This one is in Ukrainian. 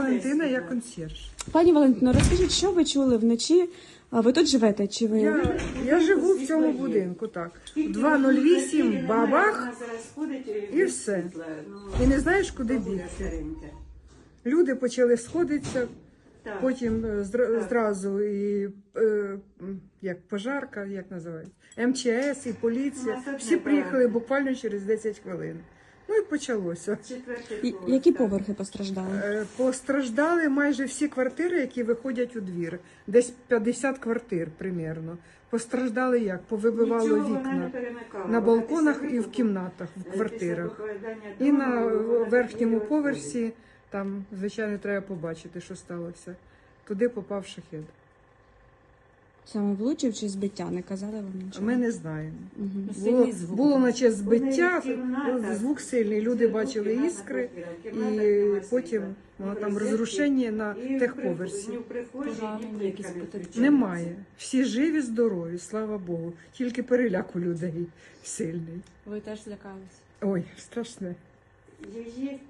Валентина, я консьєрж. Пані Валентино, розкажіть, що ви чули вночі? А Ви тут живете? Чи ви Я, я живу в цьому будинку, так. 208 бабах і все. І не знаєш, куди бігти. Люди почали сходитися, потім е, зра- зразу і е, м, як пожарка, як називається, МЧС і поліція. Всі приїхали буквально через 10 хвилин. Ну і почалося. І- які поверхи постраждали? Е, Постраждали майже всі квартири, які виходять у двір. Десь 50 квартир примірно. Постраждали як? Повибивало вікна на балконах і в кімнатах, в квартирах. І на верхньому поверсі, там, звичайно, треба побачити, що сталося. Туди попав шахет. Саме влучив чи збиття? Не казали вам нічого? Ми не знаємо. Мгм. Було, було наче збиття, звук сильний. Люди бачили іскри, і потім воно там розрушення на техповерсі. Поранення якісь потерпіли? Немає. Всі живі, здорові, слава Богу. Тільки переляк у людей сильний. Ви теж злякались? Ой, страшне. Її